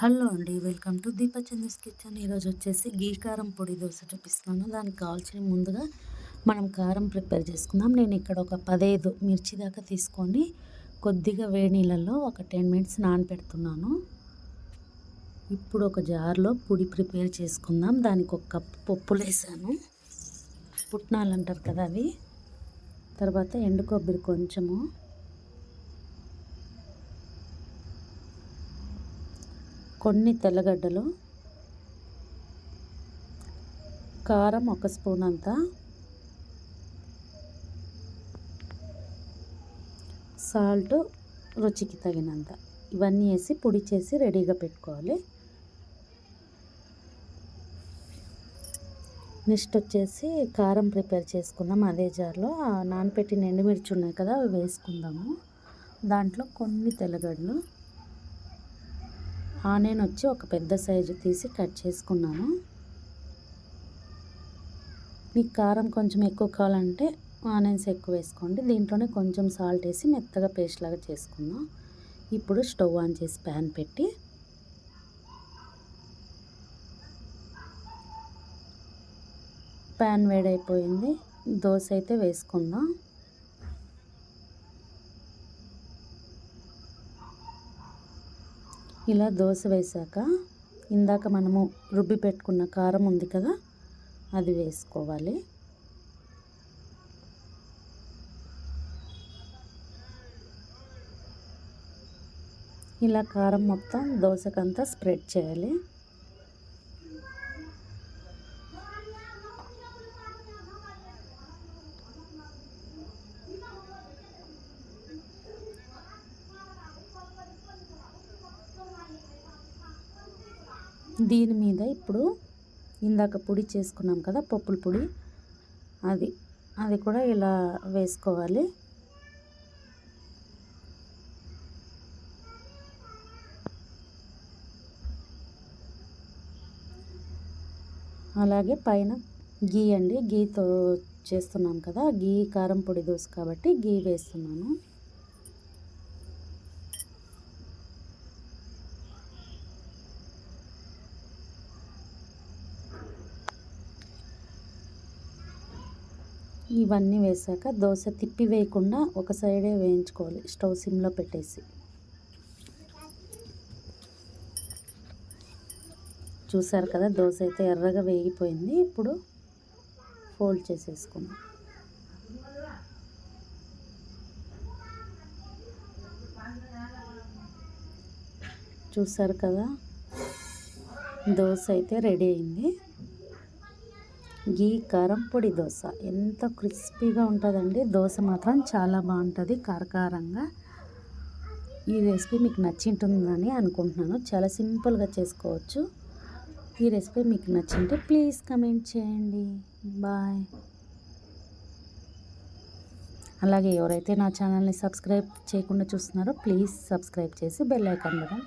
Hello అండి welcome to దీపచంద్రస్ kitchen. ఈరోజు వచ్చేసి గీ కారం పొడి దోశ చూపిస్తున్నాను దానికి కావాల్సిన ముందుగా మనం కారం ప్రిపేర్ చేసుకుందాం. నేను ఇక్కడ ఒక పదహైదు మిర్చి దాకా తీసుకొని కొద్దిగా వేడి నీళ్ళల్లో ఒక టెన్ మినిట్స్ నానపెడుతున్నాను. ఇప్పుడు ఒక జార్లో పొడి ప్రిపేర్ చేసుకుందాం. దానికి ఒక కప్పు పప్పులు వేసాను పుట్నాలు అంటారు కదా అవి. తర్వాత ఎండు కొబ్బరి కొంచెము కొన్ని తెల్లగడ్డలు కారం ఒక స్పూన్ అంతా సాల్ట్ రుచికి తగినంత. ఇవన్నీ వేసి పొడి చేసి రెడీగా పెట్టుకోవాలి. నెక్స్ట్ వచ్చేసి కారం ప్రిపేర్ చేసుకుందాం. అదే జార్లో నానపెట్టిన ఎండుమిర్చి ఉన్నాయి కదా అవి వేసుకుందాము. దాంట్లో కొన్ని తెల్లగడ్డలు ఆనియన్ వచ్చి ఒక పెద్ద సైజు తీసి కట్ చేసుకున్నాను. మీకు కారం కొంచెం ఎక్కువ కావాలంటే ఆనియన్స్ ఎక్కువ వేసుకోండి. దీంట్లోనే కొంచెం సాల్ట్ వేసి మెత్తగా పేస్ట్ లాగా చేసుకుందాం. ఇప్పుడు స్టవ్ ఆన్ చేసి ప్యాన్ పెట్టి ప్యాన్ వేడైపోయింది. దోశ అయితే వేసుకుందాం. ఇలా దోశ వేసాక ఇందాక మనము రుబ్బి పెట్టుకున్న కారం ఉంది కదా అది వేసుకోవాలి. ఇలా కారం మొత్తం దోశకంతా స్ప్రెడ్ చేయాలి. దీని మీద ఇప్పుడు ఇందాక పొడి చేసుకున్నాం కదా పప్పుల పొడి. అది అది కూడా ఇలా వేసుకోవాలి. అలాగే పైన గీ అండి గీతో చేస్తున్నాం కదా గీ కారం పొడి దోశ కాబట్టి గీ వేస్తున్నాను. ఇవన్నీ వేసాక దోశ తిప్పి వేయకుండా ఒక సైడే వేయించుకోవాలి. స్టవ్ సిమ్లో పెట్టేసి. చూసారు కదా దోశ అయితే ఎర్రగా వేగిపోయింది. ఇప్పుడు ఫోల్డ్ చేసేసుకుందాం. చూసారు కదా దోశ అయితే రెడీ అయింది. గీ కారం పొడి దోశ. ఎంత క్రిస్పీగా ఉంటుందండి. దోశ మాత్రం చాలా బాగుంటుంది కారకారంగా. ఈ రెసిపీ మీకు నచ్చింటుందని అనుకుంటున్నాను. చాలా సింపుల్గా చేసుకోవచ్చు. ఈ రెసిపీ మీకు నచ్చింటే ప్లీజ్ కమెంట్ చేయండి. బాయ్. అలాగే ఎవరైతే నా ఛానల్ని సబ్స్క్రైబ్ చేయకుండా చూస్తున్నారో ప్లీజ్ సబ్స్క్రైబ్ చేసి బెల్ ఐకాన్ బటన్